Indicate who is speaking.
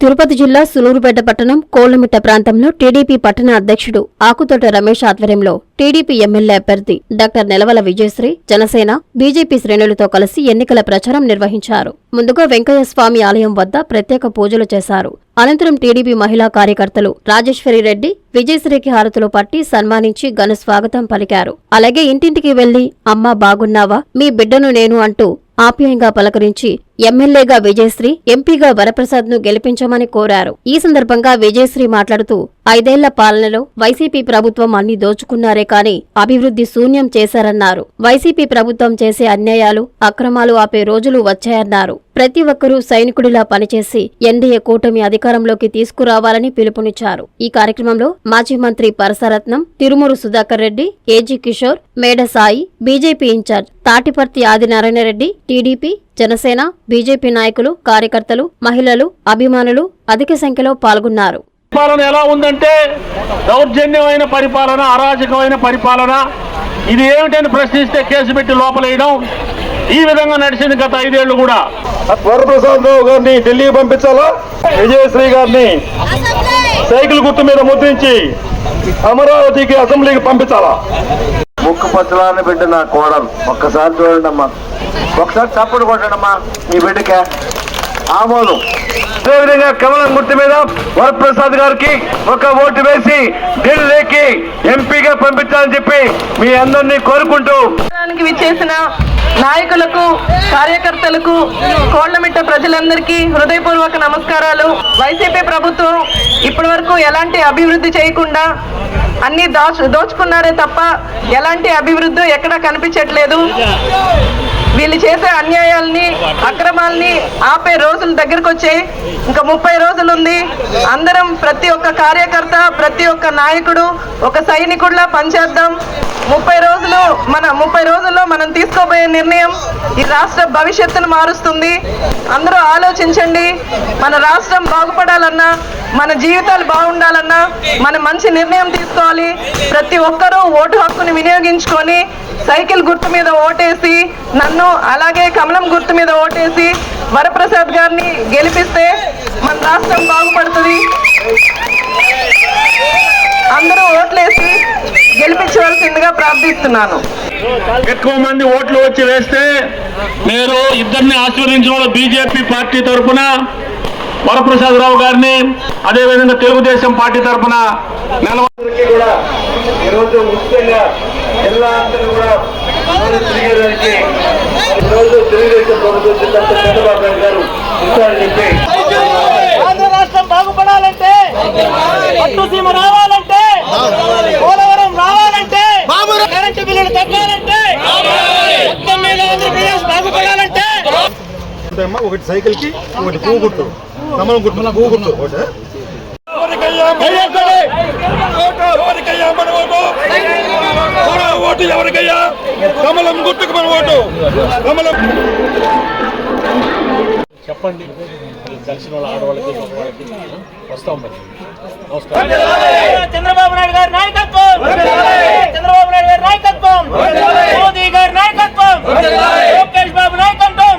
Speaker 1: తిరుపతి జిల్లా సులూరుపేట పట్టణం కోళ్ళమిట్ట ప్రాంతంలో టీడీపీ పట్టణ అధ్యక్షుడు ఆకుతోట రమేష్ ఆధ్వర్యంలో టీడీపీ ఎమ్మెల్యే అభ్యర్థి డాక్టర్ నెలవల విజయశ్రీ జనసేన బీజేపీ శ్రేణులతో కలిసి ఎన్నికల ప్రచారం నిర్వహించారు. ముందుగా వెంకయ్య స్వామి ఆలయం వద్ద ప్రత్యేక పూజలు చేశారు. అనంతరం టీడీపీ మహిళా కార్యకర్తలు రాజేశ్వరి రెడ్డి విజయశ్రీకి హారతులు పట్టి సన్మానించి ఘన స్వాగతం పలికారు. అలాగే ఇంటింటికి వెళ్ళి అమ్మా బాగున్నావా? మీ బిడ్డను నేను అంటూ ఆప్యాయంగా పలకరించి ఎమ్మెల్యేగా విజయశ్రీ ఎంపీగా వరప్రసాద్ను గెలిపించమని కోరారు. ఈ సందర్భంగా విజయశ్రీ మాట్లాడుతూ ఐదేళ్ళ పాలనలో వైసీపీ ప్రభుత్వం అన్ని దోచుకున్నారే కాని అభివృద్ధి శూన్యం చేశారన్నారు. వైసీపీ ప్రభుత్వం చేసే అన్యాయాలు అక్రమాలు ఆపే రోజులు వచ్చాయన్నారు. ప్రతి ఒక్కరూ సైనికుడిలా పనిచేసి ఎన్డీఏ కూటమి అధికారంలోకి తీసుకురావాలని పిలుపునిచ్చారు. ఈ కార్యక్రమంలో మాజీ మంత్రి Parasaratnam Tirumuru Sudhakar Reddy AG Kishore Meda Sai BJP in charge Tatiparthi Adinarayana Reddy TDP Janasena BJP నాయకులు కార్యకర్తలు మహిళలు అభిమానులు అధిక సంఖ్యలో పాల్గొన్నారు.
Speaker 2: పరిపాలన ఎలా ఉందంటే దౌర్జన్యమైన పరిపాలన అరాజకమైన పరిపాలన. ఇది ఏమిటని ప్రశ్నిస్తే కేసు పెట్టి లోపలేయడం. ఈ విధంగా నడిచింది గత ఐదేళ్ళు కూడా.
Speaker 3: వరప్రసాద్ రావు గారిని ఢిల్లీ పంపించాలా? విజయశ్రీ గారిని సైకిల్ గుర్తు మీద ముద్రించి అమరావతికి అసెంబ్లీకి పంపించాలా?
Speaker 4: ముక్కు పచ్చలాన్ని బిడ్డ నా కోడలు. ఒక్కసారి చూడండి అమ్మా ఒకసారి చప్పుడు కొట్టడమ్మా అమ్మా మీ బిడ్డకే. ఆమోదం. అదేవిధంగా కమలం గుర్తు మీద వరప్రసాద్ గారికి ఒక ఓటు వేసి ఢిల్లీకి ఎంపీగా పంపించాలని చెప్పి మీ అందరినీ కోరుకుంటూ
Speaker 5: విచ్చేసిన నాయకులకు కార్యకర్తలకు కోళ్ళమిట్ట ప్రజలందరికీ హృదయపూర్వక నమస్కారాలు. వైసీపీ ప్రభుత్వం ఇప్పటి వరకు ఎలాంటి అభివృద్ధి చేయకుండా అన్ని దాచు దోచుకున్నారే తప్ప ఎలాంటి అభివృద్ధి ఎక్కడా కనిపించట్లేదు. వీళ్ళు చేసే అన్యాయాల్ని అక్రమాల్ని ఆపే రోజులు దగ్గరకు వచ్చాయి. ఇంకా ముప్పై రోజులు ఉంది అందరం ప్రతి ఒక్క కార్యకర్త ప్రతి ఒక్క నాయకుడు ఒక సైనికుడిలా పనిచేద్దాం. ముప్పై రోజులు మన ముప్పై రోజుల్లో మనం తీసుకోబోయే నిర్ణయం ఈ రాష్ట్ర భవిష్యత్తును మారుస్తుంది. అందరూ ఆలోచించండి. మన రాష్ట్రం బాగుపడాలన్నా మన జీవితాలు బాగుండాలన్నా మనం మంచి నిర్ణయం తీసుకోవాలి. ప్రతి ఒక్కరూ ఓటు హక్కుని వినియోగించుకొని సైకిల్ గుర్తు మీద ఓటేసి నన్ను అలాగే కమలం గుర్తు మీద ఓటేసి వరప్రసాద్ గారిని గెలిపిస్తే మన రాష్ట్రం బాగుపడుతుంది. అందరూ ఓట్లేసి గెలిపించవలసిందిగా ప్రార్థిస్తున్నాను.
Speaker 2: ఎక్కువ మంది ఓట్లు వచ్చి వేస్తే మీరు ఇద్దరిని ఆశీర్వదించిన బీజేపీ పార్టీ తరఫున వరప్రసాద్ రావు గారిని అదేవిధంగా తెలుగుదేశం పార్టీ తరఫున నెలవ
Speaker 4: అందరికీ కూడా ఈరోజు ముఖ్యంగా జిల్లా అంతా కూడా ఈరోజు తిరిగేదానికి ఈరోజు తెలుగుదేశం ప్రభుత్వం జిల్లా చంద్రబాబు నాయుడు గారు ఇస్తారని చెప్పి
Speaker 6: ఆంధ్ర రాష్ట్రం బాగుపడాలంటే పట్టుసీమ రావాలంటే పోలవరం రావాలంటే కరెంటు బిల్లులు తగ్గాలంటే మొత్తం మీద ఆంధ్రప్రదేశ్ బాగుపడాలంటే.
Speaker 3: అమ్మా, ఒకటి సైకిల్కి ఒకటి గుర్తు. కమలం గుర్తు పువ్వు గుర్తు.
Speaker 7: ఓటు? ఎవరికయ్యా కమలం గుర్తుకు మన ఓటు. కమలం
Speaker 2: చెప్పండి. తెలిసిన వాళ్ళ ఆడవాళ్ళకి మగవాళ్ళకి వస్తాం మరి. నమస్కారం.
Speaker 6: చంద్రబాబు నాయుడు గారి నాయకత్వం! చంద్రబాబు నాయుడు గారి నాయకత్వం మోదీ గారి నాయకత్వం లోకేష్ బాబు నాయకత్వం